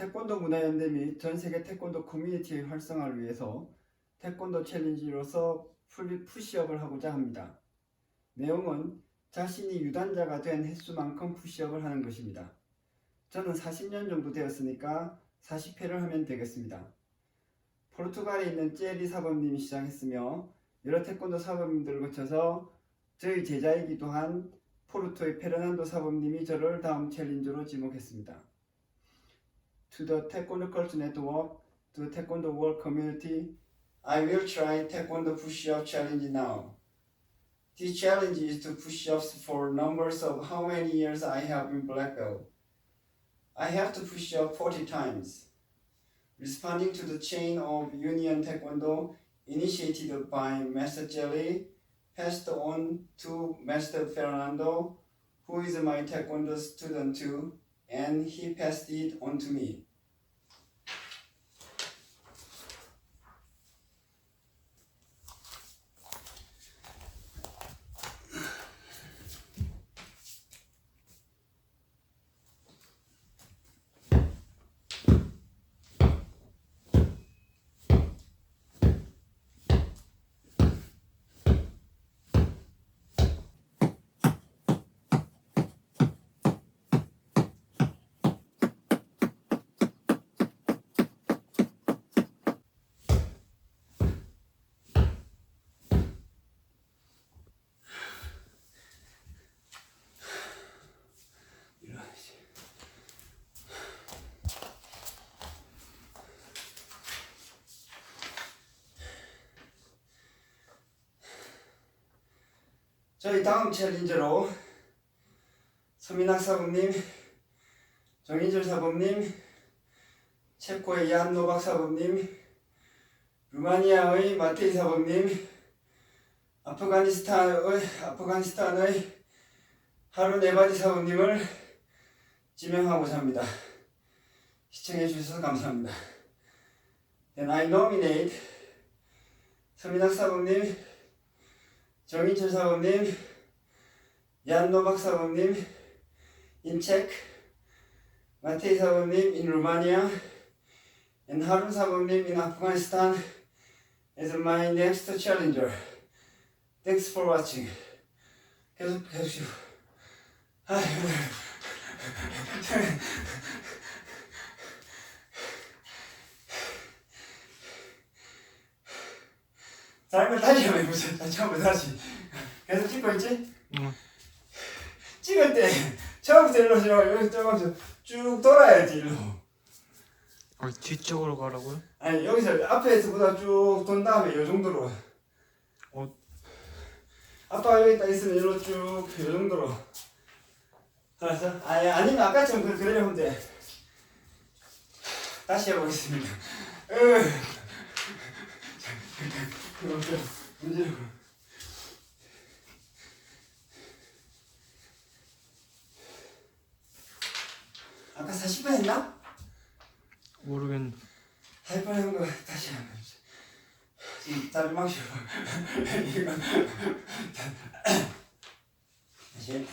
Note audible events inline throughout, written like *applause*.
태권도 문화연대 및 전 세계 태권도 커뮤니티의 활성화를 위해서 태권도 챌린지로서 풀- 푸시업을 하고자 합니다. 내용은 자신이 유단자가 된 횟수만큼 푸시업을 하는 것입니다. 저는 40년 정도 되었으니까 40회를 하면 되겠습니다. 포르투갈에 있는 제리 사범님이 시작했으며 여러 태권도 사범님들을 거쳐서 저희 제자이기도 한 포르토의 페르난도 사범님이 저를 다음 챌린저로 지목했습니다. To the Taekwondo Culture Network, to the Taekwondo World Community, I will try Taekwondo Push-Up Challenge now. This challenge is to push-ups for numbers of how many years I have been black belt. I have to push up 40 times. Responding to the chain of Union Taekwondo initiated by Master Jelly, passed on to Master Fernando, who is my Taekwondo student too, and he passed it on to me. 저희 다음 챌린저로 서민학 사범님, 정인철 사범님, 체코의 얀 노박 사범님, 루마니아의 마테이 사범님, 아프가니스탄의 아프가니스탄의 하루 네바디 사범님을 지명하고자 합니다. 시청해 주셔서 감사합니다. Then I nominate 서민학 사범님, 정인철 사범님, 얀노박 사범님, in Czech, 마테이 사범님 in Romania, and 하룬 사범님 in Afghanistan as my next challenger. Thanks for watching. 계속 해주시고. 아휴. 짧은 다시 한번 해보세요. 다시 한번 다시. 계속 찍고 있지? 응. 찍을 때 처음부터 일로 저 여기 조금씩 쭉 돌아야지 일로. 어, 뒤쪽으로 가라고요? 아니 여기서 앞에서보다 쭉 돈 다음에 요 정도로. 어. 아빠 여기 딱 있으면 일로 쭉요 정도로. 알았어? 아니 아니면 아까처럼 그- 그대로 하면 돼. 다시 해보겠습니다. 으. 아까 40분 했나? 모르겠네. 할 뻔한 거 다시 해보자. 지금 다리 막 쉬어. 이거. *laughs* 다시.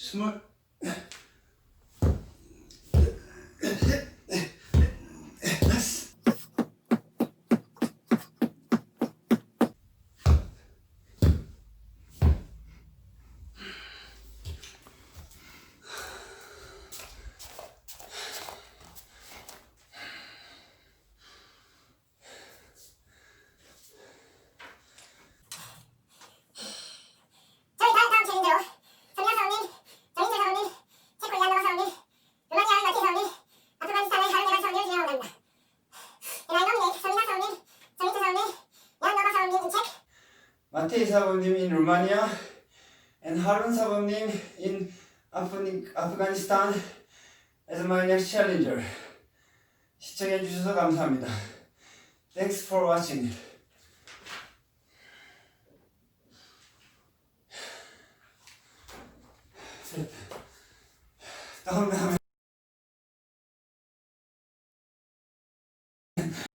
어, 마테이 사범님 in Romania and 하룬 사범님 in 아프가니스탄 as my next challenger. 시청해 주셔서 감사합니다. Thanks for watching. 다음 다음